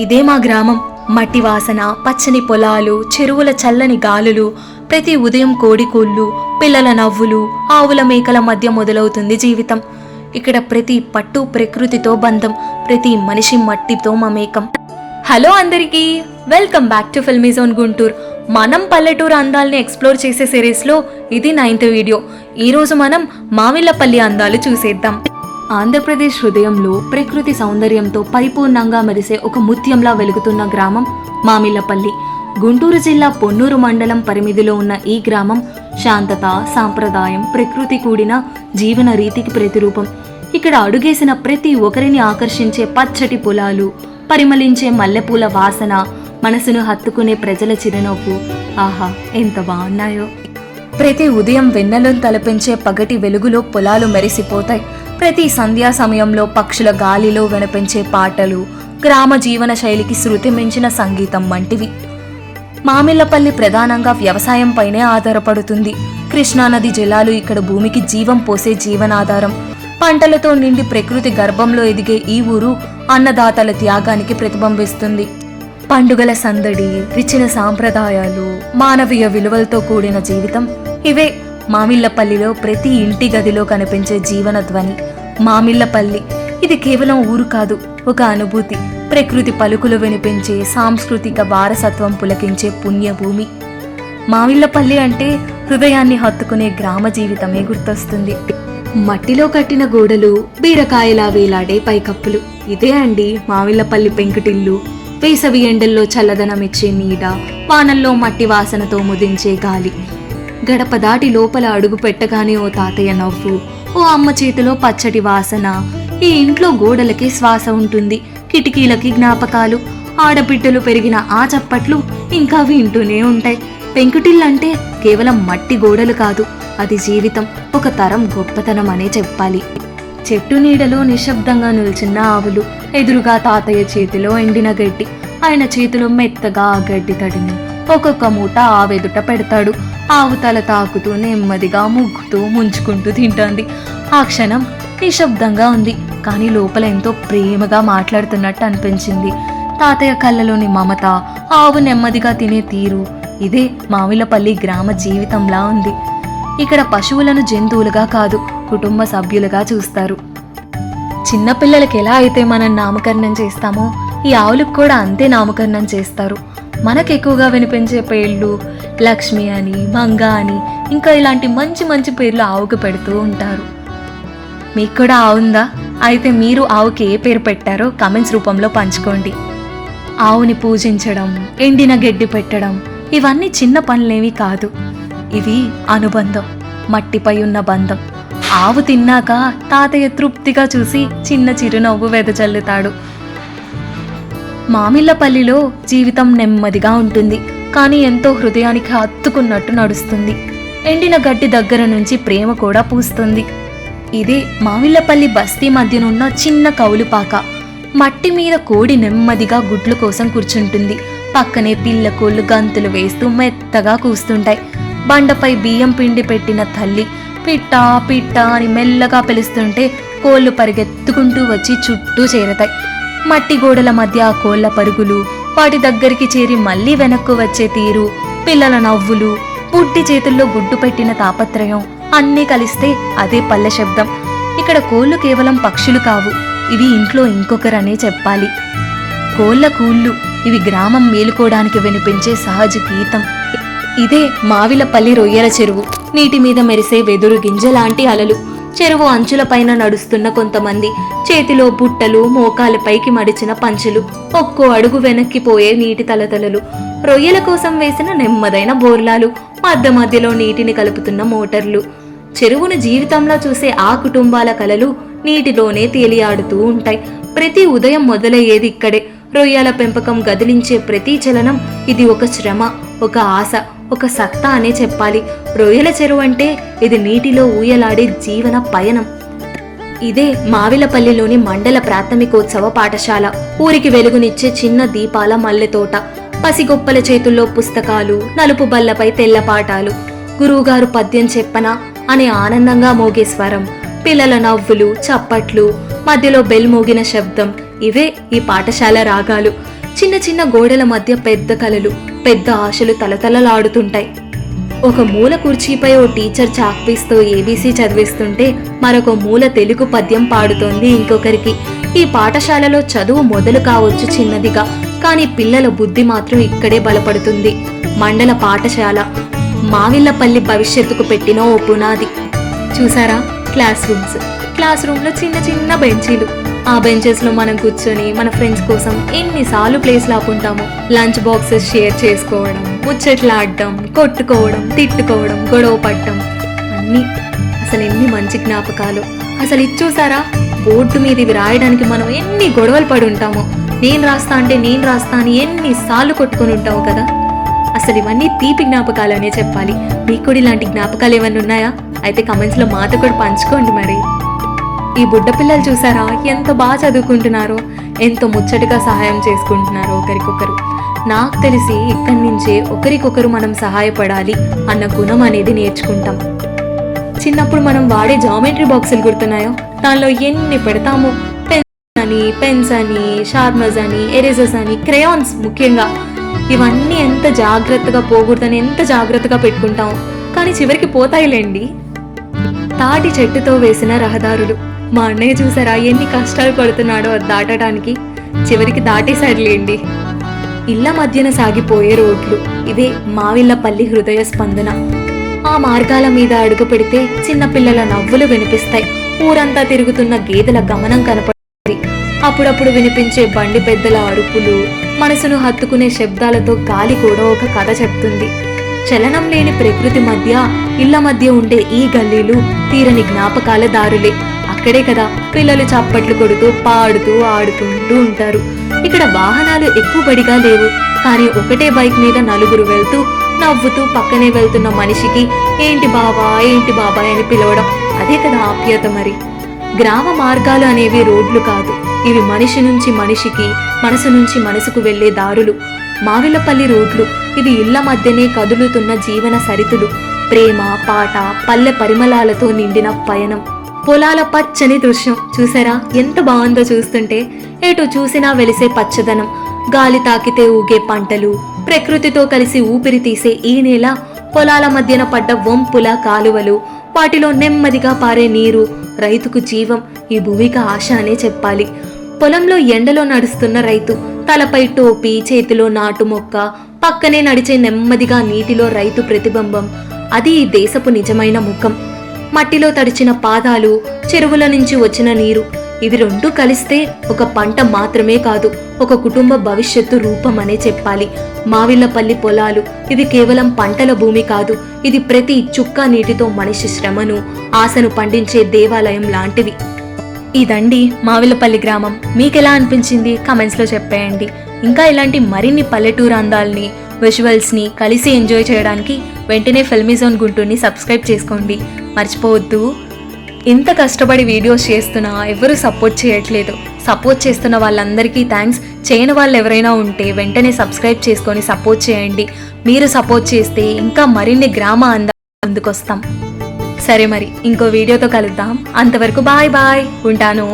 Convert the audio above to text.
ఇదే మా గ్రామం. మట్టి వాసన పచ్చని పొలాలు చెరువుల చల్లని గాలులు ప్రతి ఉదయం కోడికూళ్ళు పిల్లల నవ్వులు ఆవుల మేకల మధ్య మొదలవుతుంది జీవితం. ఇక్కడ ప్రతి పట్టు ప్రకృతితో బంధం ప్రతి మనిషి మట్టితో మమేకం. హలో అందరికీ welcome back to Filmizone Guntur. మనం పల్లెటూరు అందాల్ని ఎక్స్ప్లోర్ చేసే సిరీస్లో ఇది నైన్త్ వీడియో. ఈరోజు మనం మామిళ్ళపల్లి అందాలు చూసేద్దాం. ఆంధ్రప్రదేశ్ హృదయంలో ప్రకృతి సౌందర్యంతో పరిపూర్ణంగా మెరిసే ఒక ముత్యంలా వెలుగుతున్న గ్రామం మామిళ్ళపల్లి. గుంటూరు జిల్లా పొన్నూరు మండలం పరిమితిలో ఉన్న ఈ గ్రామం శాంతత సాంప్రదాయం ప్రకృతి కూడిన జీవన రీతికి ప్రతిరూపం. ఇక్కడ అడుగేసిన ప్రతి ఒక్కరిని ఆకర్షించే పచ్చటి పొలాలు పరిమళించే మల్లెపూల వాసన మనసును హత్తుకునే ప్రజల చిరునవ్వు. ఆహా ఎంత బాగున్నాయో. ప్రతి ఉదయం వెన్నెలను తలపించే పగటి వెలుగులో పొలాలు మెరిసిపోతాయి. ప్రతి సంధ్యా సమయంలో పక్షుల గాలిలో వినిపించే పాటలు గ్రామ జీవన శైలికి శృతి మించిన సంగీతం వంటివి. మామిళ్ళపల్లి ప్రధానంగా వ్యవసాయంపైనే ఆధారపడుతుంది. కృష్ణానది జలాలు ఇక్కడ భూమికి జీవం పోసే జీవనాధారం. పంటలతో నిండి ప్రకృతి గర్భంలో ఎదిగే ఈ ఊరు అన్నదాతల త్యాగానికి ప్రతిబింబిస్తుంది. పండుగల సందడి రిచిన సాంప్రదాయాలు మానవీయ విలువలతో కూడిన జీవితం ఇవే మామిళ్ళపల్లిలో ప్రతి ఇంటి గదిలో కనిపించే జీవన ధ్వని. మామిళ్ళపల్లి. ఇది కేవలం ఊరు కాదు ఒక అనుభూతి. ప్రకృతి పలుకులు వినిపించే సాంస్కృతిక వారసత్వం పులకించే పుణ్యభూమి. మామిళ్ళపల్లి అంటే హృదయాన్ని హత్తుకునే గ్రామ జీవితమే గుర్తొస్తుంది. మట్టిలో కట్టిన గోడలు బీరకాయలా వేలాడే పైకప్పులు. ఇదే అండి మామిళ్ళపల్లి పెంకుటిల్లు. వేసవి ఎండల్లో చల్లదనం ఇచ్చే నీడ వానల్లో మట్టి వాసనతో ముదించే గాలి. గడప దాటి లోపల అడుగు పెట్టగానే ఓ తాతయ్య నవ్వు. ఓ అమ్మ చేతిలో పచ్చటి వాసన. ఈ ఇంట్లో గోడలకి శ్వాస ఉంటుంది. కిటికీలకి జ్ఞాపకాలు. ఆడబిడ్డలు పెరిగిన ఆ చప్పట్లు ఇంకా వింటూనే ఉంటాయి. పెంకుటిల్లంటే కేవలం మట్టి గోడలు కాదు అది జీవితం. ఒక తరం గొప్పతనం అనే చెప్పాలి. చెట్టు నీడలో నిశ్శబ్దంగా నిల్చున్న ఆవులు ఎదురుగా తాతయ్య చేతిలో ఎండిన గడ్డి. ఆయన చేతిలో మెత్తగా ఆ గడ్డి తడిని ఒక్కొక్క మూట ఆవెదుట పెడతాడు. ఆవు తల తాకుతూ నెమ్మదిగా ముగ్గుతూ ముంచుకుంటూ తింటోంది. ఆ క్షణం నిశ్శబ్దంగా ఉంది. కానీ లోపల ఎంతో ప్రేమగా మాట్లాడుతున్నట్టు అనిపించింది. తాతయ్య కళ్ళలోని మమత ఆవు నెమ్మదిగా తినే తీరు ఇదే మామిలపల్లి గ్రామ జీవితంలా ఉంది. ఇక్కడ పశువులను జంతువులుగా కాదు కుటుంబ సభ్యులుగా చూస్తారు. చిన్నపిల్లలకి ఎలా అయితే మనం నామకరణం చేస్తామో ఈ ఆవులకు కూడా అంతే నామకరణం చేస్తారు. మనకు ఎక్కువగా వినిపించే పేర్లు లక్ష్మి అని మంగ అని ఇంకా ఇలాంటి మంచి మంచి పేర్లు ఆవుకు పెడుతూ ఉంటారు. మీకు కూడా ఆవుందా అయితే మీరు ఆవుకి ఏ పేరు పెట్టారో కమెంట్స్ రూపంలో పంచుకోండి. ఆవుని పూజించడం ఎండిన గడ్డి పెట్టడం ఇవన్నీ చిన్న పనులేవి కాదు. ఇవి అనుబంధం మట్టిపై ఉన్న బంధం. ఆవు తిన్నాక తాతయ్య తృప్తిగా చూసి చిన్న చిరునవ్వు వెదజల్లుతాడు. మామిళ్ళపల్లిలో జీవితం నెమ్మదిగా ఉంటుంది. కానీ ఎంతో హృదయానికి హత్తుకున్నట్టు నడుస్తుంది. ఎండిన గడ్డి దగ్గర నుంచి ప్రేమ కూడా పూస్తుంది. ఇదే మామిళ్ళపల్లి బస్తీ మధ్యనున్న చిన్న కౌలుపాక. మట్టి మీద కోడి నెమ్మదిగా గుడ్ల కోసం కూర్చుంటుంది. పక్కనే పిల్ల కోళ్ళు గంతులు వేస్తూ మెత్తగా కూస్తుంటాయి. బండపై బియ్యం పిండి పెట్టిన తల్లి పిట్ట పిట్ట అని మెల్లగా పిలుస్తుంటే కోళ్ళు పరిగెత్తుకుంటూ వచ్చి చుట్టూ చేరతాయి. మట్టి గోడల మధ్య ఆ కోళ్ళ పరుగులు వాటి దగ్గరికి చేరి మళ్ళీ వెనక్కు వచ్చే తీరు పిల్లల నవ్వులు పుట్టి చేతుల్లో గుడ్డు పెట్టిన తాపత్రయం అన్నీ కలిస్తే అదే పల్లె శబ్దం. ఇక్కడ కోళ్ళు కేవలం పక్షులు కావు ఇవి ఇంట్లో ఇంకొకరనే చెప్పాలి. కోళ్ళ కూళ్ళు ఇవి గ్రామం మేలుకోవడానికి వినిపించే సహజ గీతం. ఇదే మావిలపల్లి రొయ్యల చెరువు నీటి మీద మెరిసే వెదురు గింజలాంటి అలలు. చెరువు అంచులపైన నడుస్తున్న కొంతమంది చేతిలో బుట్టలు మోకాలపైకి మడిచిన పంచులు ఒక్కో అడుగు వెనక్కి పోయే నీటి తలతలలు రొయ్యల కోసం వేసిన నెమ్మదైన బోర్లాలు మధ్య మధ్యలో నీటిని కలుపుతున్న మోటార్లు. చెరువును జీవితంలో చూసే ఆ కుటుంబాల కలలు నీటిలోనే తేలియాడుతూ ఉంటాయి. ప్రతి ఉదయం మొదలయ్యేది ఇక్కడే. రొయ్యల పెంపకం గదిలించే ప్రతి చలనం ఇది ఒక శ్రమ ఒక ఆశ ఒక సత్తా అనే చెప్పాలి. రొయ్యల చెరువు అంటే ఇది నీటిలో ఊయలాడే జీవన పయనం. ఇదే మావిలపల్లిలోని మండల ప్రాథమికోత్సవ పాఠశాల. ఊరికి వెలుగునిచ్చే చిన్న దీపాల మల్లె తోట. పసిగొప్పల చేతుల్లో పుస్తకాలు నలుపు బల్లపై తెల్లపాటాలు గురువుగారు పద్యం చెప్పన అనే ఆనందంగా మోగే స్వరం. పిల్లల నవ్వులు చప్పట్లు మధ్యలో బెల్ మోగిన శబ్దం. ఇవే ఈ పాఠశాల రాగాలు. చిన్న చిన్న గోడల మధ్య పెద్ద కలలు పెద్ద ఆశలు తలతలలాడుతుంటాయి. ఒక మూల కుర్చీపై ఓ టీచర్ చాక్పీస్తో ఏబీసీ చదివిస్తుంటే మరొక మూల తెలుగు పద్యం పాడుతోంది ఇంకొకరికి. ఈ పాఠశాలలో చదువు మొదలు కావచ్చు చిన్నదిగా కానీ పిల్లల బుద్ధి మాత్రం ఇక్కడే బలపడుతుంది. మండల పాఠశాల మావిళ్ళపల్లి భవిష్యత్తుకు పెట్టిన ఓ పునాది. చూసారా? Class rooms. క్లాస్ రూమ్లో చిన్న చిన్న బెంచీలు. ఆ బెంచెస్లో మనం కూర్చొని మన ఫ్రెండ్స్ కోసం ఎన్నిసార్లు ప్లేస్ లాకుంటాము లంచ్ బాక్సెస్ షేర్ చేసుకోవడం ముచ్చట్లాడడం కొట్టుకోవడం తిట్టుకోవడం గొడవ పడడం అన్నీ అసలు ఎన్ని మంచి జ్ఞాపకాలు. అసలు ఇది చూసారా? బోర్డు మీద ఇవి రాయడానికి మనం ఎన్ని గొడవలు పడి ఉంటామో నేను రాస్తా అంటే నేను రాస్తా అని ఎన్నిసార్లు కొట్టుకొని ఉంటావు కదా? అసలు ఇవన్నీ తీపి జ్ఞాపకాలు అనే చెప్పాలి. మీకు కూడా ఇలాంటి జ్ఞాపకాలు ఏమైనా ఉన్నాయా? అయితే కమెంట్స్లో మాతో కూడా పంచుకోండి మరి. ఈ బుడ్డ పిల్లలు చూసారా? ఎంత బాగా చదువుకుంటున్నారో ఎంతో ముచ్చటగా సహాయం చేసుకుంటున్నారో ఒకరికొకరు. నాకు తెలిసి ఇక్కడి నుంచే ఒకరికొకరు మనం సహాయపడాలి అన్న గుణం అనేది నేర్చుకుంటాం. చిన్నప్పుడు మనం వాడే జామెట్రీ బాక్సులు గుర్తున్నాయో? దానిలో ఎన్ని పెడతామో? పెన్స్ అని పెన్స్ అని షార్ప్నర్స్ అని ఎరేజర్స్ అని క్రేయాన్స్ ముఖ్యంగా. ఇవన్నీ ఎంత జాగ్రత్తగా పోకూడదని ఎంత జాగ్రత్తగా పెట్టుకుంటాం. కానీ చివరికి పోతాయిలేండి. తాటి చెట్టుతో వేసిన రహదారులు. మా అన్నయ్య చూసారా ఎన్ని కష్టాలు పడుతున్నాడో అది దాటడానికి. చివరికి దాటేశాడులేండి ఇళ్ళ మధ్యన సాగిపోయే రోడ్లు. ఇవే మావిళ్ళపల్లి హృదయ స్పందన. ఆ మార్గాల మీద అడుగు పెడితే చిన్నపిల్లల నవ్వులు వినిపిస్తాయి. ఊరంతా తిరుగుతున్న గేదెల గమనం కనపడుతుంది. అప్పుడప్పుడు వినిపించే బండి పెద్దల అరుపులు మనసును హత్తుకునే శబ్దాలతో గాలి కూడా ఒక కథ చెప్తుంది. చలనం లేని ప్రకృతి మధ్య ఇళ్ళ మధ్య ఉండే ఈ గల్లీలు తీరని జ్ఞాపకాల దారులే. అక్కడే కదా పిల్లలు చప్పట్లు కొడుతూ పాడుతూ ఆడుకుంటూ ఉంటారు. ఇక్కడ వాహనాలు ఎక్కువ బడిగా లేవు. కానీ ఒకటే బైక్ మీద నలుగురు వెళ్తూ నవ్వుతూ పక్కనే వెళ్తున్న మనిషికి ఏంటి బాబా ఏంటి బాబాయ్ అని పిలవడం. అదే కదా ఆప్యాయత మరి. గ్రామ మార్గాలు అనేవి రోడ్లు కాదు. ఇవి మనిషి నుంచి మనిషికి మనసు నుంచి మనసుకు వెళ్ళే దారులు. మావిలపల్లి రోడ్లు. ఇవి ఇళ్ళ మధ్యనే కదులుతున్న జీవన సరితులు. ప్రేమ పాట పల్లె పరిమళాలతో నిండిన పయనం. పొలాల పచ్చని దృశ్యం. చూసారా? ఎంత బాగుందో చూస్తుంటే. ఎటు చూసినా వెలిసే పచ్చదనం. గాలి తాకితే ఊగే పంటలు. ప్రకృతితో కలిసి ఊపిరి తీసే ఈ నేల పొలాల మధ్యన పడ్డ వంపుల కాలువలు వాటిలో నెమ్మదిగా పారే నీరు రైతుకు జీవం ఈ భూమిక ఆశ అనే చెప్పాలి. పొలంలో ఎండలో నడుస్తున్న రైతు తలపై టోపీ చేతిలో నాటు మొక్క పక్కనే నడిచే నెమ్మదిగా నీటిలో రైతు ప్రతిబింబం. అది ఈ దేశపు నిజమైన ముఖం. మట్టిలో తడిచిన పాదాలు చెరువుల నుంచి వచ్చిన నీరు. ఇవి రెండు కలిస్తే ఒక పంట మాత్రమే కాదు ఒక కుటుంబ భవిష్యత్తు రూపం అనే చెప్పాలి. మావిళ్ళపల్లి పొలాలు ఇది కేవలం పంటల భూమి కాదు ఇది ప్రతి చుక్క నీటితో మనిషి శ్రమను ఆశను పండించే దేవాలయం లాంటివి. ఇదండి మావిలపల్లి గ్రామం. మీకెలా అనిపించింది? కమెంట్స్లో చెప్పేయండి. ఇంకా ఇలాంటి మరిన్ని పల్లెటూరు అందాలని విజువల్స్ని కలిసి ఎంజాయ్ చేయడానికి వెంటనే ఫిల్మీ జోన్ గుంటూరుని సబ్స్క్రైబ్ చేసుకోండి. మర్చిపోవద్దు. ఇంత కష్టపడి వీడియోస్ చేస్తున్నా ఎవరు సపోర్ట్ చేయట్లేదు. సపోర్ట్ చేస్తున్న వాళ్ళందరికీ థ్యాంక్స్. చేయని వాళ్ళు ఎవరైనా ఉంటే వెంటనే సబ్స్క్రైబ్ చేసుకొని సపోర్ట్ చేయండి. మీరు సపోర్ట్ చేస్తే ఇంకా మరిన్ని గ్రామ అందా అందుకొస్తాం. సరే మరి ఇంకో వీడియోతో కలుద్దాం. అంతవరకు బాయ్ బాయ్. ఉంటాను.